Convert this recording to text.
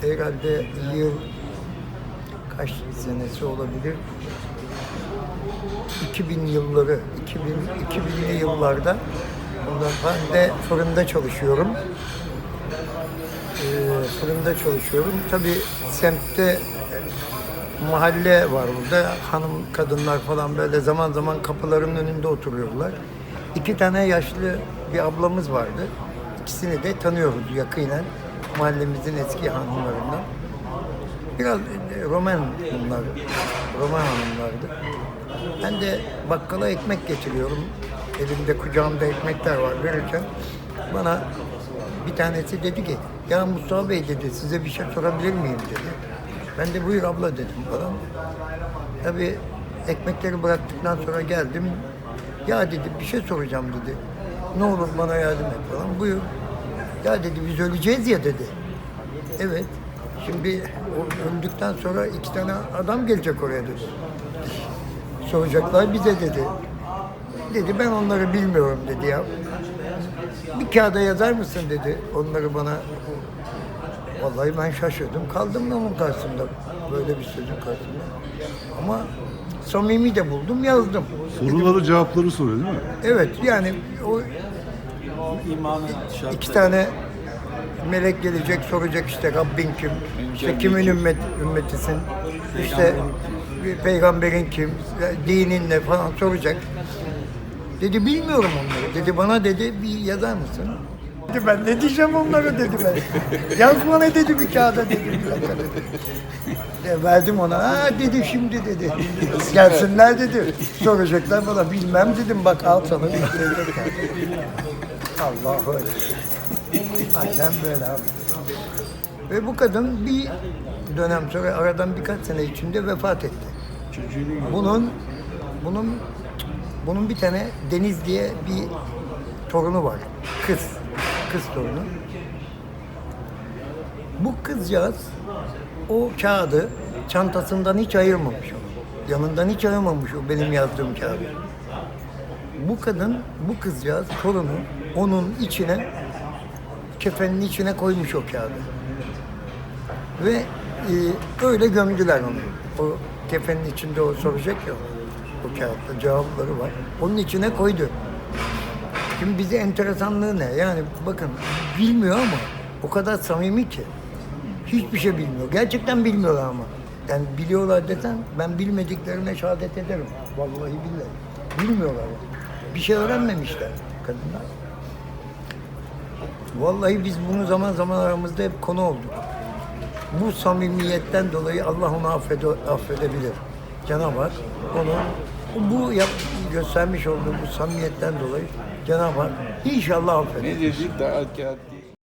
herhalde yıl kaç senesi olabilir? 2000 yılları, 2000, 2000'li yıllarda ben de fırında çalışıyorum. Ee, fırında çalışıyorum. Tabii semtte mahalle var burada. Hanım, kadınlar falan böyle zaman zaman kapıların önünde oturuyorlar. İki tane yaşlı bir ablamız vardı. İkisini de tanıyoruz yakinen. Mahallemizin eski hanımlarından. Biraz e, Roman bunlar. Roman hanımlardı. Ben de bakkala ekmek getiriyorum. Elimde kucağımda ekmekler var verirken bana bir tanesi dedi ki ya Mustafa Bey dedi size bir şey sorabilir miyim dedi. Ben de buyur abla dedim falan. Tabii ekmekleri bıraktıktan sonra geldim. Ya dedi bir şey soracağım dedi. Ne olur bana yardım et falan. Buyur. Ya dedi biz öleceğiz ya dedi. Evet. Şimdi o öldükten sonra iki tane adam gelecek oraya dedi. Soracaklar bize dedi. Dedi ben onları bilmiyorum dedi ya. Bir kağıda yazar mısın dedi onları bana. Vallahi ben şaşırdım. Kaldım onun karşısında. Böyle bir sözün karşısında. Ama samimi de buldum yazdım. Soruları cevapları soruyor değil mi? Evet yani o İmanın şartı. iki tane melek gelecek soracak işte Rabbin kim, işte kimin ümmet, ümmetisin, işte peygamberin kim, dinin ne falan soracak. Dedi bilmiyorum onları. Dedi bana dedi bir yazar mısın? Dedi ben ne diyeceğim onlara dedi ben. Yaz bana dedi bir kağıda dedi. E, verdim ona. Ha dedi şimdi dedi. Gelsinler dedi. Soracaklar bana bilmem dedim bak al sana. Allahu Ekber. Aynen böyle abi. Ve bu kadın bir dönem sonra aradan birkaç sene içinde vefat etti. Bunun bunun bunun bir tane Deniz diye bir torunu var. Kız. Kız torunu. Bu kızcağız o kağıdı çantasından hiç ayırmamış o. Yanından hiç ayırmamış o benim yazdığım kağıdı. Bu kadın, bu kızcağız torunu onun içine kefenin içine koymuş o kağıdı. Ve e, öyle gömdüler onu. O kefenin içinde o soracak ya o kağıtta cevapları var. Onun içine koydu. Şimdi bize enteresanlığı ne? Yani bakın bilmiyor ama o kadar samimi ki. Hiçbir şey bilmiyor. Gerçekten bilmiyorlar ama. Yani biliyorlar desen ben bilmediklerine şehadet ederim. Vallahi billahi. Bilmiyorlar. Bir şey öğrenmemişler kadınlar. Vallahi biz bunu zaman zaman aramızda hep konu olduk. Bu samimiyetten dolayı Allah onu affede, affedebilir. Cenab-ı Hak onu bu yap, göstermiş olduğu bu samimiyetten dolayı Cenab-ı Hak inşallah affeder.